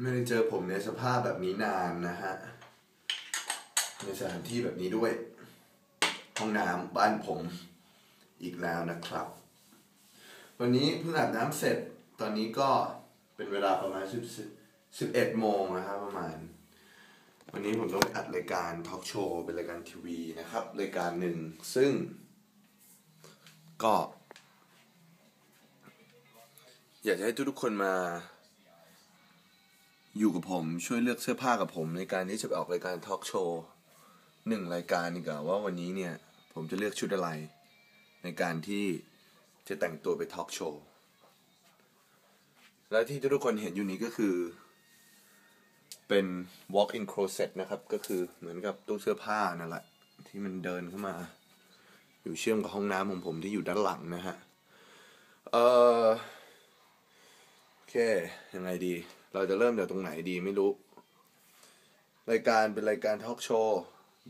ไม่ได้เจอผมในสภาพแบบนี้นานนะฮะ ในสถานที่แบบนี้ด้วย ห้องน้ำบ้านผมอีกแล้วนะครับ วันนี้เพิ่งอาบน้ำเสร็จ ตอนนี้ก็เป็นเวลาประมาณสิบสิบเอ็ดโมงนะครับประมาณ วันนี้ผมต้องไปอัดรายการทอล์กโชว์เป็นรายการทีวีนะครับ รายการหนึ่งซึ่ง ก็ อยากจะให้ทุกๆคนมา อยู่กับผมช่วยเลือกเสื้อผ้ากับผมในการที่จะไปออกรายการทอล์กโชว์หนึ่งรายการดีกว่าว่าวันนี้เนี่ย ผมจะเลือกชุดอะไร ในการที่จะแต่งตัวไปทอล์กโชว์และที่ทุกคนเห็นอยู่นี้ก็คือ เป็น walk-in closet นะครับ ก็คือเหมือนกับตู้เสื้อผ้านั่นแหละ ที่มันเดินเข้ามา อยู่เชื่อมกับห้องน้ำของผมที่อยู่ด้านหลังนะฮะ เออโอเค ยังไงดี เราจะเริ่มจากตรงไหนดีไม่รู้ รายการเป็นรายการทอล์กโชว์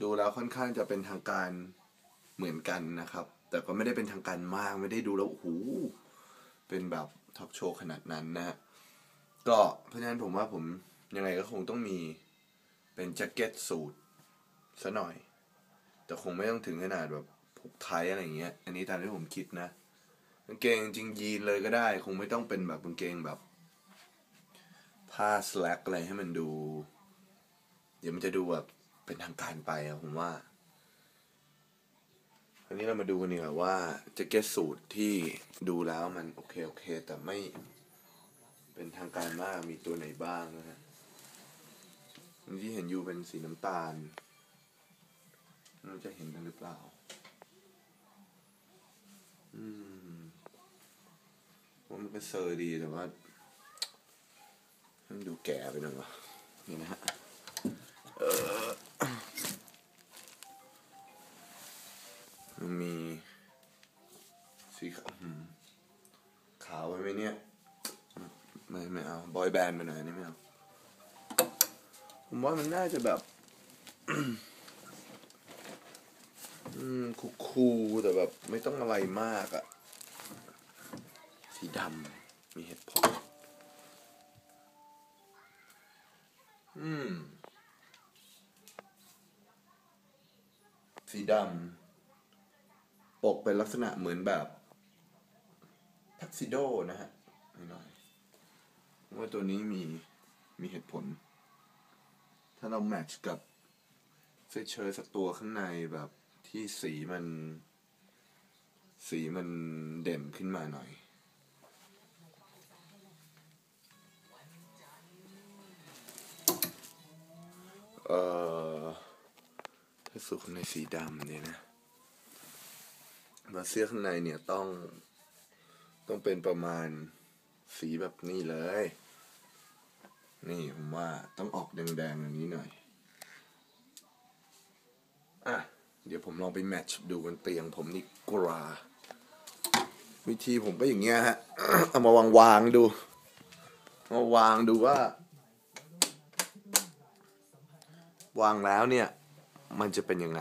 ดูแล้วค่อนข้างจะเป็นทางการเหมือนกันนะครับ แต่ก็ไม่ได้เป็นทางการมากไม่ได้ดูแล้วโอ้โหเป็นแบบทอล์กโชว์ขนาดนั้นนะฮะก็เพราะฉะนั้นผมว่าผมยังไงก็คงต้องมีเป็นแจ็คเก็ตสูทซะหน่อย แต่คงไม่ต้องถึงขนาดแบบผูกไทยอะไรอย่างเงี้ย อันนี้ตามที่ผมคิดนะกางเกงจริงยีนเลยก็ได้ คงไม่ต้องเป็นแบบกางเกงแบบ ผ้าสแลกอะไรให้มันดู เดี๋ยวมันจะดูแบบเป็นทางการไปอะผมว่าอันนี้เรามาดูกันดีกว่าว่าแจ็คเก็ตสูทที่ดูแล้วมันโอเคโอเค แต่ไม่เป็นทางการมากมีตัวไหนบ้างนะฮะที่เห็นอยู่เป็นสีน้ำตาลเราจะเห็นกันหรือเปล่า อืมว่ามันก็เซอร์ดีแต่ว่า ดูแก่ไปหน่อยวะนี่นะฮะเออมันมีสีขาวอืมขาวไว้ไหมเนี่ย ไม่ไม่เอา บอยแบนด์ไปหน่อยนี่ไม่เอา ผมว่ามันน่าจะแบบอืมคูลๆแต่แบบไม่ต้องอะไรมากอะสีดำมีเหตุผล สีดำปกเป็นลักษณะเหมือนแบบทักซิโดนะฮะหน่อยว่าตัวนี้มีมีเหตุผล ถ้าเราแมทช์กับเสื้อเชิ้ตสักตัวข้างในแบบที่สีมัน สีมันเด่นขึ้นมาหน่อย เอ่อ ถ้าสูทข้างในสีดำเนี่ยนะมาเสื้อข้างในเนี่ยต้องต้องเป็นประมาณสีแบบนี้เลย นี่ผมว่าต้องออกแดงๆอย่างนี้หน่อย อะ เดี๋ยวผมลองไปแมทช์ดูบนเตียงผมนี่กราวิธีผมก็อย่างเงี้ยฮะ เอามาวางวางๆดู มาวางดูว่า วางแล้วเนี่ย มันจะเป็นยังไง